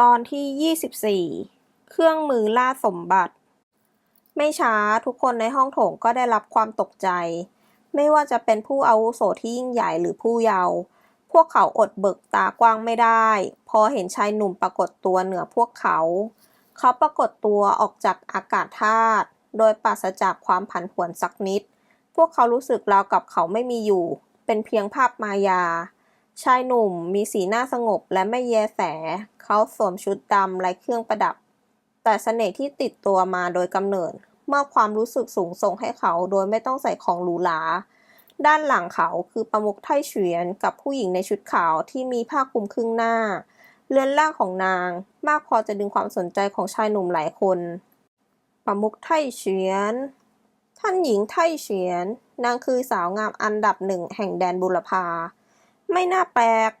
ตอนที่ 24 เครื่องมือล่าสมบัติ ไม่ช้าทุกคนในห้องโถงก็ได้รับความตกใจ ไม่ว่าจะเป็นผู้อาวุโสที่ยิ่งใหญ่หรือผู้เยาว์พวกเขาอดเบิกตากว้างไม่ได้ พอเห็นชายหนุ่มปรากฏตัวเหนือพวกเขา เขาปรากฏตัวออกจากอากาศธาตุโดยปราศจากความผันผวนสักนิด พวกเขารู้สึกราวกับเขาไม่มีอยู่ เป็นเพียงภาพมายา ชายหนุ่มมีสีหน้าสงบและไม่แยแส เขาสวมชุดดำไร้เครื่องประดับ แต่เสน่ห์ที่ติดตัวมาโดยกำเนิดมอบความรู้สึกสูงส่งให้เขาโดยไม่ต้องใส่ของหรูหรา ด้านหลังเขาคือประมุขไทเฉียนกับผู้หญิงในชุดขาวที่มีผ้าคลุมครึ่งหน้า เรือนร่างของนาง มากพอจะดึงความสนใจของชายหนุ่มหลายคน ประมุขไทเฉียน ท่านหญิงไทเฉียน นางคือสาวงามอันดับหนึ่งแห่งแดนบุรพา ไม่น่าแปลก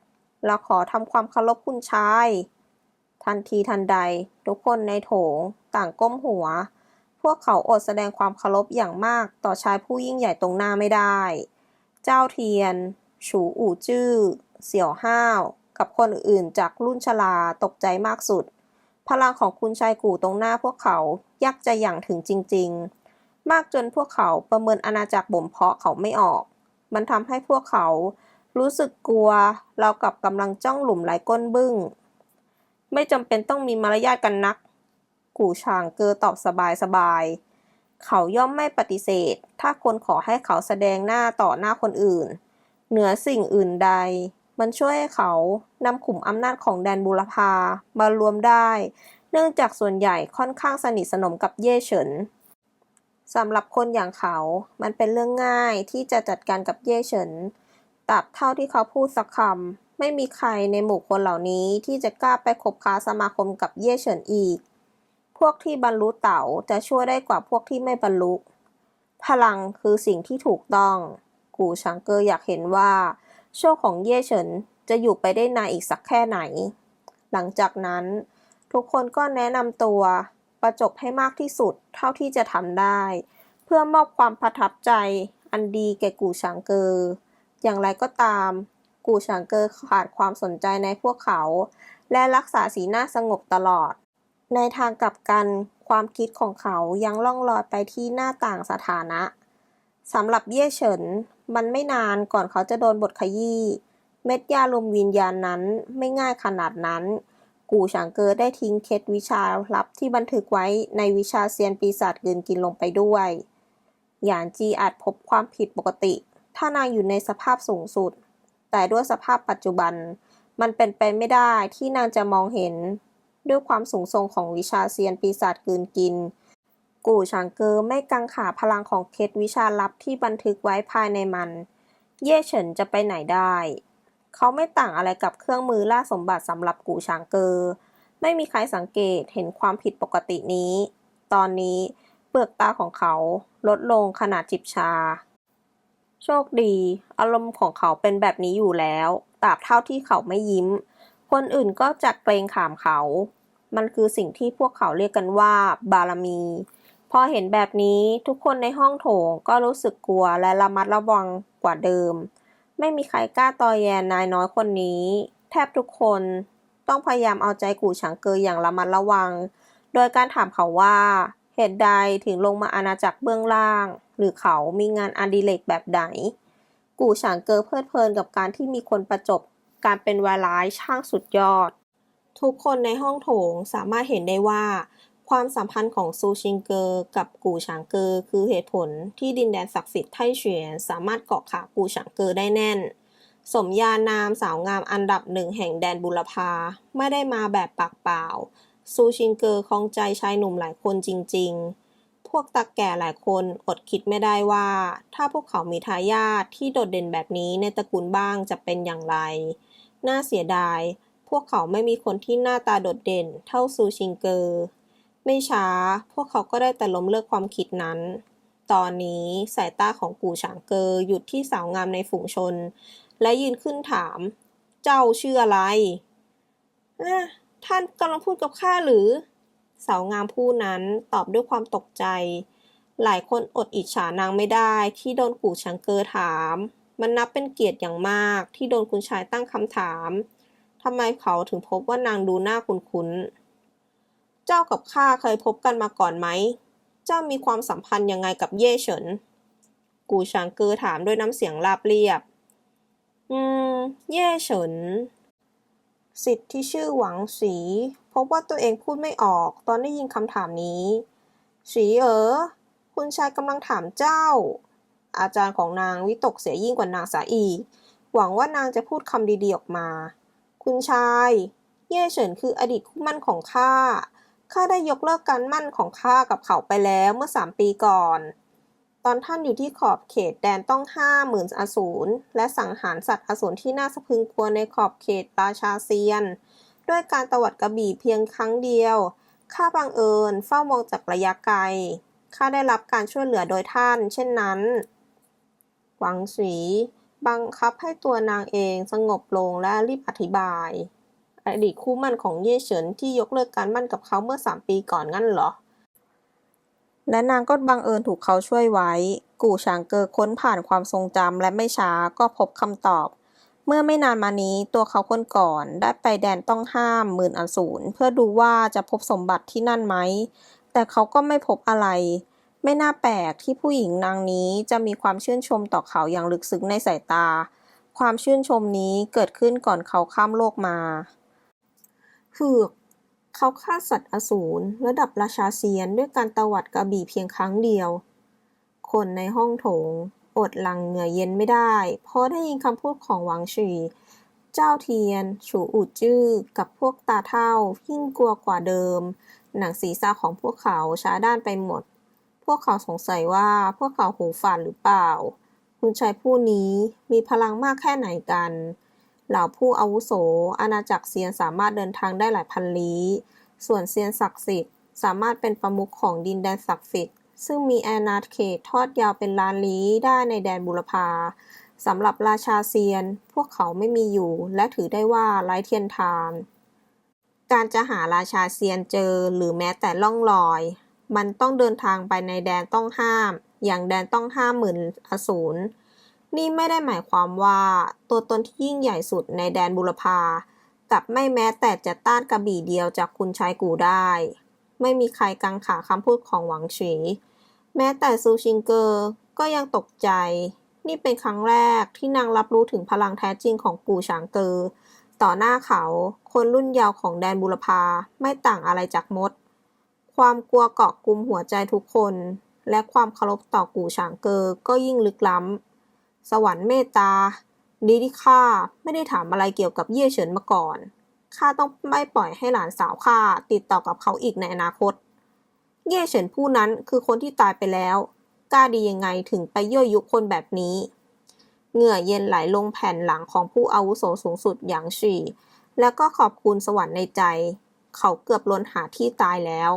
เราขอทำความเคารพคุณชาย ทันทีทันใด ทุกคนในโถง ต่างก้มหัว พวกเขาอดแสดงความเคารพอย่างมากต่อชายผู้ยิ่งใหญ่ตรงหน้าไม่ได้ เจ้าเทียน ฉูอู่จื้อ เสี่ยวห้าว กับคนอื่นจากรุ่นชราตกใจมากสุด พลังของคุณชายกู่ตรงหน้าพวกเขายักจะอย่างถึงจริง ๆ มากจนพวกเขาประเมินอาณาจักรบ่มเพาะเขาไม่ออก มันทำให้พวกเขา รู้สึกกลัว เรากับกำลังจ้องหลุมไหลก้นบึ้ง ไม่จำเป็นต้องมีมารยาทกันนัก กู่ชางเกอตอบสบายสบายๆเขาย่อมไม่ปฏิเสธ ถ้าคนขอให้เขาแสดงหน้าต่อหน้าคนอื่น เหนือสิ่งอื่นใด มันช่วยให้เขานำขุมอำนาจของแดนบูรพามารวมได้ เนื่องจากส่วนใหญ่ค่อนข้างสนิทสนมกับเย่เฉินสำหรับคนอย่างเขา มันเป็นเรื่องง่ายที่จะจัดการกับเย่เฉิน ตราบเท่าที่เขาพูดสักคำไม่มีใครในหมู่คนเหล่านี้ที่จะกล้าไปคบค้าสมาคมกับเย่เฉินอีก พวกที่บรรลุเต๋าจะช่วยได้กว่าพวกที่ไม่บรรลุ พลังคือสิ่งที่ถูกต้อง กูชังเกอร์อยากเห็นว่า โชคของเย่เฉินจะอยู่ไปได้นานอีกสักแค่ไหน หลังจากนั้น ทุกคนก็แนะนำตัวประจบให้มากที่สุดเท่าที่จะทำได้ เพื่อมอบความประทับใจอันดีแก่กูชังเกอร์ อย่างไรก็ตาม กูชางเกอร์ขาดความสนใจในพวกเขา และรักษาสีหน้าสงบตลอด ในทางกลับกันความคิดของเขายังล่องลอยไปที่หน้าต่างสถานะสำหรับเย่เฉิน มันไม่นานก่อนเขาจะโดนบทขยี้เม็ดยาลมวิญญาณนั้นไม่ง่ายขนาดนั้น กูชางเกอร์ได้ทิ้งเคล็ดวิชาลับที่บันทึกไว้ในวิชาเซียนปีศาจกลืนกินลงไปด้วย หยานจีอาจพบความผิดปกติ ถ้านางอยู่ในสภาพสูงสุด แต่ด้วยสภาพปัจจุบัน มันเป็นไปไม่ได้ที่นางจะมองเห็น ด้วยความสูงส่งของวิชาเซียนปีศาจกืนกิน กู่ชางเกอไม่กังขาพลังของเคล็ดวิชาลับที่บันทึกไว้ภายในมัน เย่เฉินจะไปไหนได้ เขาไม่ต่างอะไรกับเครื่องมือล่าสมบัติสำหรับกู่ชางเกอไม่มีใครสังเกตเห็นความผิดปกตินี้ ตอนนี้เปลือกตาของเขาลดลงขนาดจิบชา โชคดี อารมณ์ของเขาเป็นแบบนี้อยู่แล้วตราบเท่าที่เขาไม่ยิ้ม คนอื่นก็จะเกรงขามเขา มันคือสิ่งที่พวกเขาเรียกกันว่า บารมี พอเห็นแบบนี้ทุกคนในห้องโถงก็รู้สึกกลัวและระมัดระวังกว่าเดิม ไม่มีใครกล้าตอแยนายน้อยคนนี้ แทบทุกคนต้องพยายามเอาใจกู่ฉางเกออย่างระมัดระวัง โดยการถามเขาว่า เหตุใดถึงลงมาอาณาจักรเบื้องล่าง หรือเขามีงานอดิเรกแบบไหน กู่ฉางเกอเพลิดเพลินกับการที่มีคนประจบ การเป็นวายร้ายช่างสุดยอด ทุกคนในห้องโถงสามารถเห็นได้ว่า ความสัมพันธ์ของซูชิงเกอร์กับกู่ฉางเกอร์คือเหตุผลที่ดินแดนศักดิ์สิทธิ์ไทเฉียนสามารถเกาะขากู่ฉางเกอร์ได้แน่นสมญานามสาวงามอันดับหนึ่งแห่งแดนบุรพาไม่ได้มาแบบปากเปล่า ซูชิงเกอร์คลองใจชายหนุ่มหลายคนจริง ๆ วกตาแก่หลายคนอดคิดไม่ได้ว่า ถ้าพวกเขามีทายาทที่โดดเด่นแบบนี้ในตระกูลบ้างจะเป็นอย่างไร น่าเสียดาย พวกเขาไม่มีคนที่หน้าตาโดดเด่นเท่าซูชิงเกอร์ ไม่ช้า พวกเขาก็ได้แต่ล้มเลิกความคิดนั้น ตอนนี้สายตาของกู่ฉางเกอหยุดที่สาวงามในฝูงชน และยืนขึ้นถาม เจ้าชื่ออะไร ท่านกำลังพูดกับข้าหรือ สาวงามผู้นั้นตอบด้วยความตกใจ หลายคนอดอิจฉานางไม่ได้ที่โดนกู่ฉางเกอถาม มันนับเป็นเกียรติอย่างมากที่โดนคุณชายตั้งคำถามทำไมเขาถึงพบว่านางดูหน้าคุ้นๆ เจ้ากับข้าเคยพบกันมาก่อนไหม เจ้ามีความสัมพันธ์ยังไงกับเย่เฉิน กูชางเกอถามด้วยน้ำเสียงราบเรียบ อืม เย่เฉิน สิทธิ์ที่ชื่อหวังสี พบว่าตัวเองพูดไม่ออกตอนได้ยินคำถามนี้ สีเอ๋อคุณชายกำลังถามเจ้า อาจารย์ของนางวิตกเสียยิ่งกว่านางสาอีหวังว่านางจะพูดคำดีๆออกมา คุณชาย เย่เฉินคืออดีตคู่มั่นของข้าข้าได้ยกเลิกการมั่นของข้ากับเขาไปแล้วเมื่อสามปีก่อน ตอนท่านอยู่ที่ขอบเขตแดนต้องห้าหมื่นอสูรและสังหารสัตว์อสูรที่น่าสะพึงกลัวในขอบเขตราชาเซียน ด้วยการตวัดกระบี่เพียงครั้งเดียว ข้าบังเอิญเฝ้ามองจากระยะไกล ข้าได้รับการช่วยเหลือโดยท่าน เช่นนั้น หวังสีบังคับให้ตัวนางเองสงบลงและรีบอธิบาย อดีตคู่มั่นของเย่เฉินที่ยกเลิกการมั่นกับเขาเมื่อสามปีก่อนงั้นเหรอ และนางก็บังเอิญถูกเขาช่วยไว้ กู่ฉางเกอค้นผ่านความทรงจำและไม่ช้าก็พบคำตอบ เมื่อไม่นานมานี้ตัวเขาคนก่อนได้ไปแดนต้องห้ามหมื่นอสูรเพื่อดูว่าจะพบสมบัติที่นั่นไหม แต่เขาก็ไม่พบอะไร ไม่น่าแปลกที่ผู้หญิงนางนี้จะมีความชื่นชมต่อเขาอย่างลึกซึ้งในสายตา ความชื่นชมนี้เกิดขึ้นก่อนเขาข้ามโลกมาฮึก เขาฆ่าสัตว์อสูรระดับราชาเซียนด้วยการตวัดกระบี่เพียงครั้งเดียว คนในห้องโถง อดหลังเหงื่อเย็นไม่ได้ เพราะได้ยินคำพูดของหวังฉีเจ้าเทียน ฉูอูดจื้อ กับพวกตาเท่า ยิ่งกลัวกว่าเดิม หนังศีรษะของพวกเขาช้าด้านไปหมด พวกเขาสงสัยว่าพวกเขาหูฝาดหรือเปล่า คุณชายผู้นี้มีพลังมากแค่ไหนกัน เหล่าผู้อาวุโส อาณาจักรเซียนสามารถเดินทางได้หลายพันลี้ ส่วนเซียนศักดิ์สิทธิ์สามารถเป็นประมุขของดินแดนศักดิ์สิทธิ์ ซึ่งมีอาณาเขตทอดยาวเป็นล้านลี้ได้ในแดนบุรพาสำหรับราชาเซียน พวกเขาไม่มีอยู่ และถือได้ว่าไร้เทียนทาน การจะหาราชาเซียนเจอหรือแม้แต่ล่องลอย มันต้องเดินทางไปในแดนต้องห้าม อย่างแดนต้องห้ามหมื่นอสูร นี่ไม่ได้หมายความว่า ตัวตนที่ยิ่งใหญ่สุดในแดนบุรพากับไม่แม้แต่จะต้านกระบี่เดียวจากคุณชายกูได้ ไม่มีใครกังขาคำพูดของหวังฉีแม้แต่ซูชิงเกอร์ก็ยังตกใจ นี่เป็นครั้งแรกที่นางรับรู้ถึงพลังแท้จริงของกูฉางเกอต่อหน้าเขา คนรุ่นเยาว์ของแดนบุรพาไม่ต่างอะไรจากมด ความกลัวเกาะกลุมหัวใจทุกคน และความเคารพต่อกูฉางเกอก็ยิ่งลึกล้ำ สวรรค์เมตตา ดีที่ข้าไม่ได้ถามอะไรเกี่ยวกับเย่เฉินมาก่อน ข้าต้องไม่ปล่อยให้หลานสาวข้าติดต่อกับเขาอีกในอนาคต เย่เฉินผู้นั้นคือคนที่ตายไปแล้ว กล้าดียังไงถึงไปยั่วยุคนแบบนี้ เหงื่อเย็นไหลลงแผ่นหลังของผู้อาวุโสสูงสุดอย่างฉีแล้วก็ขอบคุณสวรรค์ในใจ เขาเกือบล้นหาที่ตายแล้ว